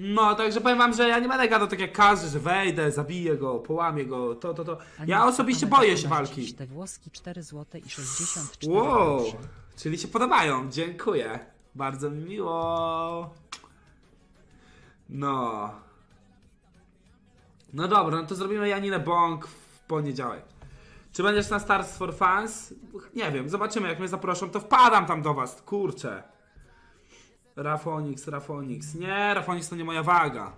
No, także powiem wam, że ja nie będę gadał tak jak każdy, że wejdę, zabiję go, połamię go, to, to, to. Ja osobiście boję się walki. Te włoski 4 zł i 64 Wow, grosze. czyli się podobają, dziękuję. Bardzo mi miło. No. No dobra, no to zrobimy Janinę Bąk w poniedziałek. Czy będziesz na Stars for Fans? Nie wiem, zobaczymy, jak mnie zaproszą, to wpadam tam do was, kurczę. Rafonix, Rafonix. Nie, Rafonix to nie moja waga.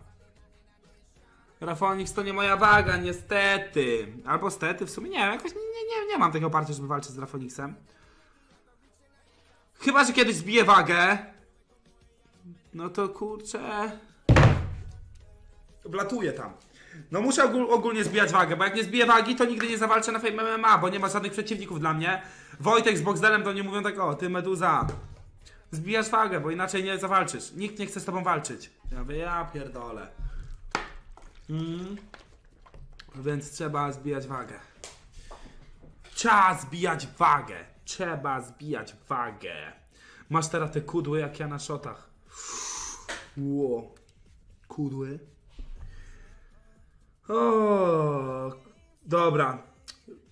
Rafonix to nie moja waga, niestety. Albo stety, w sumie nie jakoś nie, nie, nie, mam takiego oparcia, żeby walczyć z Rafonixem. Chyba, że kiedyś zbiję wagę. No to kurczę. Wlatuję tam. No muszę ogól, ogólnie zbijać wagę, bo jak nie zbiję wagi, to nigdy nie zawalczę na Fame MMA, bo nie ma żadnych przeciwników dla mnie. Wojtek z Boxdelem do mnie mówią tak, o, ty Meduza, zbijasz wagę, bo inaczej nie zawalczysz. Nikt nie chce z tobą walczyć. Ja mówię, ja pierdolę. Mm. Więc trzeba zbijać wagę. Trzeba zbijać wagę. Trzeba zbijać wagę. Masz teraz te kudły jak ja na szotach. Ło. Kudły. O, dobra.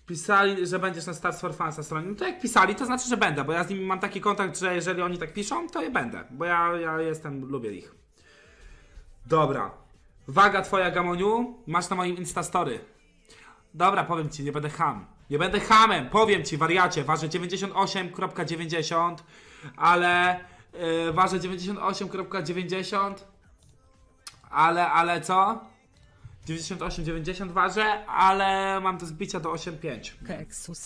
Pisali, że będziesz na Stars for Fans na stronie. No to jak pisali, to znaczy, że będę, bo ja z nimi mam taki kontakt, że jeżeli oni tak piszą, to ja będę, bo ja, ja jestem, lubię ich. Dobra. Waga twoja, Gamoniu, masz na moim Instastory. Dobra, powiem ci, nie będę ham. Nie będę hamem, powiem ci, wariacie, ważę 98.90, ale yy, ważę 98.90, ale, ale co? 98,90 ważę, ale mam do zbicia do 8,5. Keksus